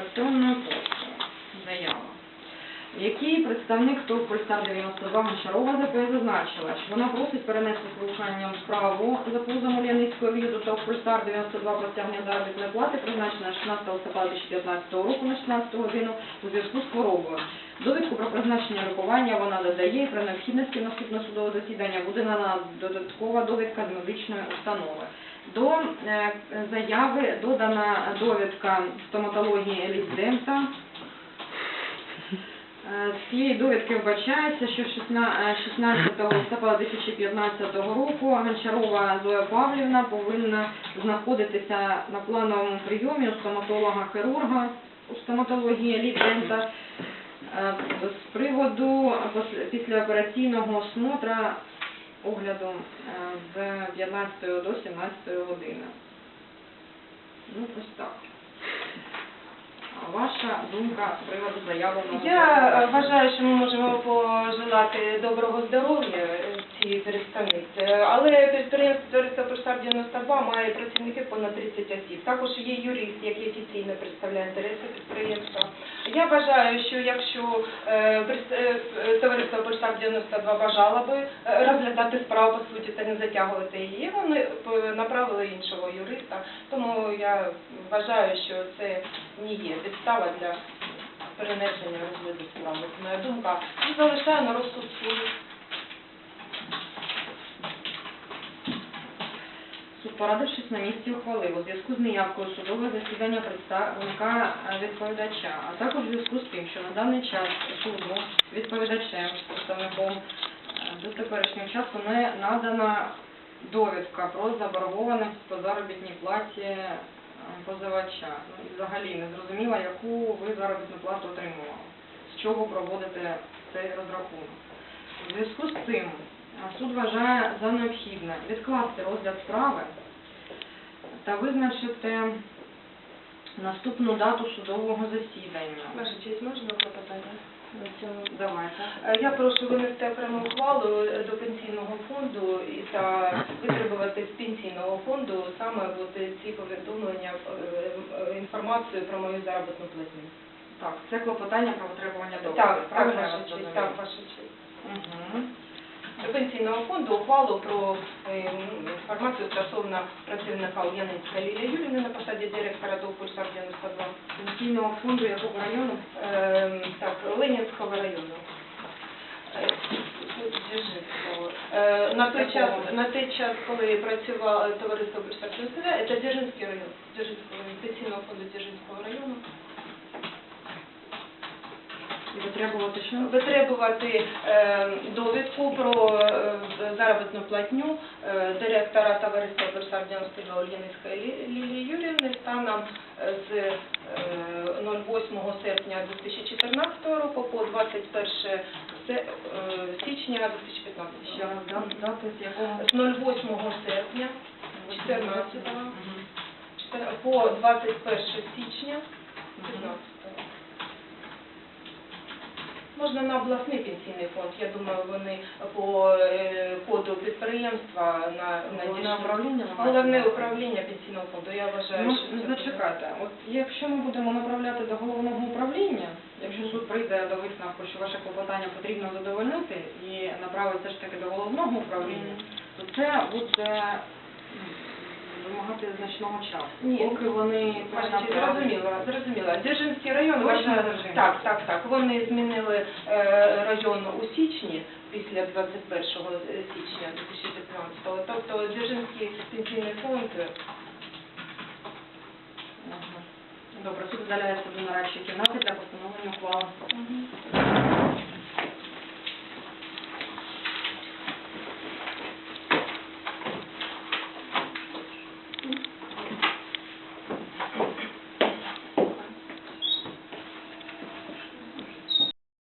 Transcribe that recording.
електронною поштою. Заява. В якій представник ТОВ Польстар 92 Гончарова ЗП зазначила, що вона просить перенести слуханням справу за позовом Ульяницького віду ТОВ Польстар 92 про стягнення заробітної плати, призначена 16 листопада 2015 року на 16 годину у зв'язку з хворобою. Довідку про призначення лікування вона додає і при необхідності наступного судового засідання буде надана додаткова довідка з медичної установи. До е, заяви додана довідка стоматології Елітдента. Е, З цієї довідки вбачається, що 16 16 листопада 2015 року Гончарова Зоя Павлівна повинна знаходитися на плановому прийомі у стоматолога-хірурга у стоматології Елітдента е, з приводу післяопераційного осмотра огляду е, з 15 до 17 години. Ну, ось так. Ваша думка з приводу заявленого? Я вважаю, що ми можемо пожелати доброго здоров'я е, цій але підприємство Товариство Поштар 92 має працівників понад 30 осіб. Також є юрист, який офіційно представляє інтереси підприємства. Я вважаю, що якщо е, е, е, товариство Поштар 92 бажало би е, розглядати справу по суті та не затягувати її, вони направили іншого юриста. Тому я вважаю, що це не є підстава для перенесення розгляду справи. Моя думка. І залишаю на розсуд суду. Порадившись на місці, ухвалив у зв'язку з неявкою судового засідання представника е, відповідача, а також у зв'язку з тим, що на даний час суду відповідачем, представником е, до теперішнього часу не надана довідка про заборгованість по заробітній платі е, позивача. Ну, взагалі не зрозуміла, яку ви заробітну плату отримували, з чого проводите цей розрахунок. У зв'язку з цим суд вважає за необхідне відкласти розгляд справи та визначити наступну дату судового засідання. Ваша честь, можна цьому? Давайте. Е, Я прошу винести окрему ухвалу е, до пенсійного фонду і та витребувати з пенсійного фонду саме от ці повідомлення, е, е, інформацію про мою заробітну платню. Так, це клопотання про витребування доказів. Так, так, ваша честь, так, ваша честь. Мгм. До пенсійного фонду ухвалу про е, інформацію стосовно працівника Ульяницька Лілія Юрівни на посаді директора ТОВ «Пульсар 92». Пенсійного фонду якого району? Е, так, Ленінського району. Е, На той час, на той час, коли працювало товариство Бурсарського це Дзержинський район, Дзержинського району, пенсійного фонду Дзержинського району. Витребувати що? Витребувати е, довідку про е, заробітну платню е, директора товариства Бурсар 92 Ульяницької Лі- Лілії Юрівни станом е, з е, 08 серпня 2014 року по 21 се- е, січня 2015 Ще раз дат- дати з 08 серпня 14 Мгм. по 21 січня 15 Можна на обласний пенсійний фонд. Я думаю, вони по е, коду підприємства на, Головне управління? Головне управління пенсійного фонду. Я вважаю, Ну, що це зачекайте, от якщо ми будемо направляти до головного управління, якщо суд прийде до висновку, що ваше клопотання потрібно задовольнити і направить все ж таки до головного управління, то це буде вимагати значного часу. Ні. Поки вони честь, перенаправлять. Зрозуміла, зрозуміла. Дзержинський район вважає- Так, так, так. Вони змінили е, район у січні після 21 січня 2015-го. Тобто Дзержинський пенсійний фонд е, Добре, суд вдаляється до нарадчої кімнати для постановлення ухвали.